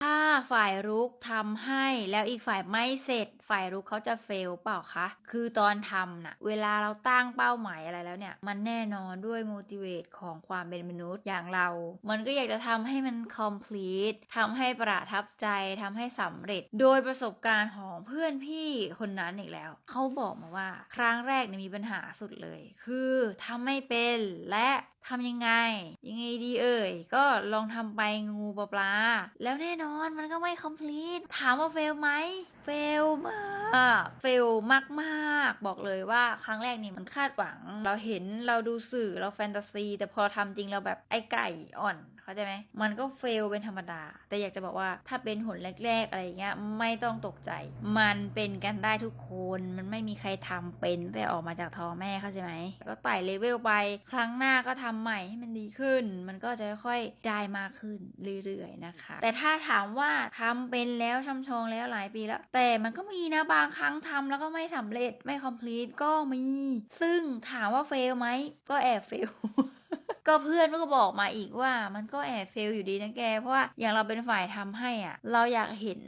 ถ้า ฝ่ายรุกทำให้แล้วอีกฝ่ายไม่เสร็จ ฝ่ายรุกเขาจะเฟลเปล่าคะ คือตอนทำน่ะเวลาเราตั้งเป้าหมายอะไรแล้วเนี่ย มันแน่นอนด้วย motivate ของความเป็นมนุษย์อย่างเรา มันก็อยากจะทำให้มัน complete ทำให้ประทับใจทำให้สำเร็จ โดยประสบการณ์ของเพื่อนพี่คนนั้นอีกแล้ว เขาบอกมาว่า ครั้งแรกเนี่ยมีปัญหาสุดเลย คือทำไม่เป็นและทำยังไง ยังไงดีเอ่ย ก็ลองทำไปงูปลาปลา แล้วแน่นอนมันก็ไม่ complete ถามว่าเฟลไหมเฟลมากเฟลมากๆ บอกเลยว่าครั้งแรกนี่มันคาดหวัง เราเห็นเราดูสื่อเราแฟนตาซี แต่พอทำจริงเราแบบไอ้ไก่อ่อนเข้าใจไหมมันก็เฟลเป็นธรรมดา แต่อยากจะบอกว่าถ้าเป็นหนแรก ๆ อะไรเงี้ยไม่ต้องตกใจ มันเป็นกันได้ทุกคนมันไม่มีใครทำเป็นแต่ออกมาจากท้องแม่เข้าใจไหมก็ไต่เลเวลไป ครั้งหน้าก็ทำใหม่ให้มันดีขึ้น มันก็จะค่อยๆได้มากขึ้นเรื่อยๆนะคะ แต่ถ้าถามว่าทำเป็นแล้วช่ำชองแล้วหลายปีแล้ว แต่มันก็มีนะบางครั้งทำแล้วก็ไม่สำเร็จไม่คอม plete ก็มี ซึ่งถามว่าเฟลไหมก็แอบเฟลก็เพื่อนก็บอกมาอีกว่ามันก็แอบเฟลอยู่ดีนะแก เพราะว่าอย่างเราเป็นฝ่ายทำให้อะ เราอยากเห็น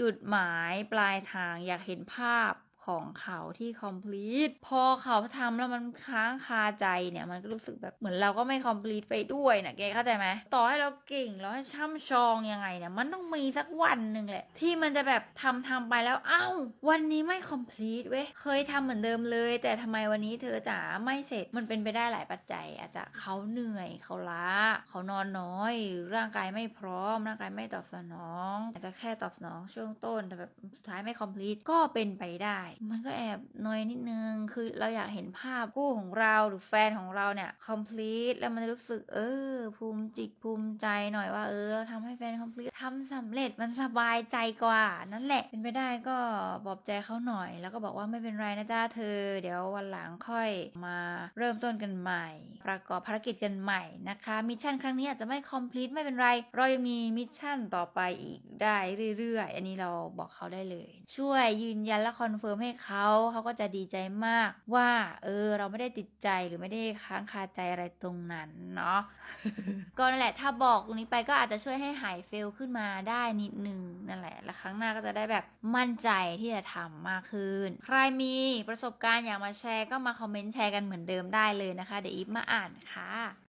จุดหมายปลายทางอยากเห็นภาพ ของเขาที่ complete พอเขาทำแล้วมันค้างคาใจเนี่ยมันก็รู้สึกแบบเหมือนเราก็ไม่ complete ไปด้วยนะแกเข้าใจไหมต่อให้เราเก่งเราให้ช่ำชองยังไงเนี่ยมันต้องมีสักวันหนึ่งแหละ ที่มันจะแบบทำทำไปแล้วเอ้าวันนี้ไม่ complete เว้ยเคยทำเหมือนเดิมเลย แต่ทำไมวันนี้เธอจ๋าไม่เสร็จมันเป็นไปได้หลายปัจจัย อาจจะเขาเหนื่อยเขาล้า เขานอนน้อย ร่างกายไม่พร้อม ร่างกายไม่ตอบสนอง อาจจะแค่ตอบสนองช่วงต้นแต่แบบสุดท้ายไม่ complete ก็เป็นไปได้มันก็แอบน้อยนิดนึง คือเราอยากเห็นภาพคู่ของเราหรือแฟนของเราเนี่ย complete แล้วมันจะรู้สึกเออ ภูมิจิตภูมิใจหน่อยว่าเออ เราทำให้แฟน complete ทำสำเร็จมันสบายใจกว่า นั่นแหละ เป็นไปได้ก็ปลอบใจเขาหน่อย แล้วก็บอกว่าไม่เป็นไรนะจ้าเธอ เดี๋ยววันหลังค่อยมาเริ่มต้นกันใหม่ ประกอบภารกิจกันใหม่นะคะ มิชชั่นครั้งนี้อาจจะไม่ complete ไม่เป็นไร เรายังมีมิชชั่นต่อไปอีกได้เรื่อยๆ อันนี้เราบอกเขาได้เลย ช่วยยืนยันและคอนเฟิร์มให้เขาเขาก็จะดีใจมากว่า เออ เราไม่ได้ติดใจหรือไม่ได้ค้างคาใจอะไรตรงนั้นเนาะก็นั่นแหละถ้าบอกตรงนี้ไปก็อาจจะช่วยให้หายเฟลขึ้นมาได้นิดนึงนั่นแหละแล้วครั้งหน้าก็จะได้แบบมั่นใจที่จะทำมากขึ้น ใครมีประสบการณ์อยากมาแชร์ก็มาคอมเมนต์แชร์กันเหมือนเดิมได้เลยนะคะเดี๋ยวอีฟมาอ่านค่ะ